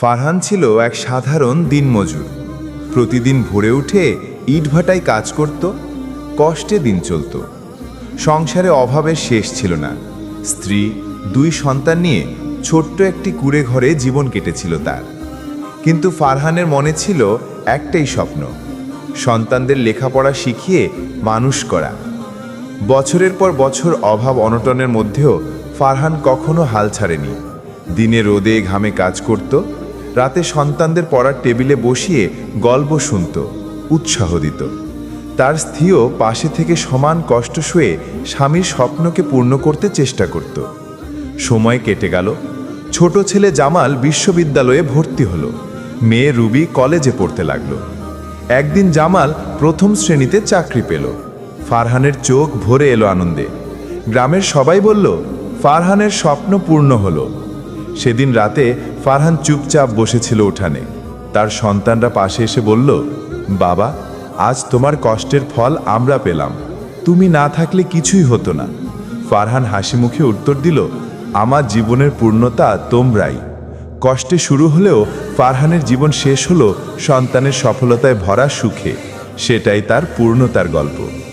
ফারহান ছিল এক সাধারণ দিনমজুর। প্রতিদিন ভোরে উঠে ইটভাটায় কাজ করত, কষ্টে দিন চলত। সংসারে অভাবের শেষ ছিল না। স্ত্রী, দুই সন্তান নিয়ে ছোট্ট একটি কুড়ে ঘরে জীবন কেটেছিল তার। কিন্তু ফারহানের মনে ছিল একটাই স্বপ্ন, সন্তানদের লেখাপড়া শিখিয়ে মানুষ করা। বছরের পর বছর অভাব অনটনের মধ্যেও ফারহান কখনো হাল ছাড়েনি। দিনে রোদে ঘামে কাজ করত রাতে সন্তানদের পড়ার টেবিলে বসিয়ে গল্প শুনত, উৎসাহ দিত। তার স্ত্রীও পাশে থেকে সমান কষ্ট শুয়ে স্বামীর স্বপ্নকে পূর্ণ করতে চেষ্টা করত। সময় কেটে গেল। ছোট ছেলে জামাল বিশ্ববিদ্যালয়ে ভর্তি হলো। মেয়ে রুবি কলেজে পড়তে লাগল। একদিন জামাল প্রথম শ্রেণীতে চাকরি পেল। ফারহানের চোখ ভরে এলো আনন্দে। গ্রামের সবাই বলল, ফারহানের স্বপ্ন পূর্ণ হলো। সেদিন রাতে ফারহান চুপচাপ বসেছিল উঠানে। তার সন্তানরা পাশে এসে বলল, বাবা, আজ তোমার কষ্টের ফল আমরা পেলাম। তুমি না থাকলে কিছুই হতো না। ফারহান হাসি মুখে উত্তর দিল, আমার জীবনের পূর্ণতা তোমরাই। কষ্টে শুরু হলেও ফারহানের জীবন শেষ হলো সন্তানের সফলতায় ভরা সুখে। সেটাই তার পূর্ণতার গল্প।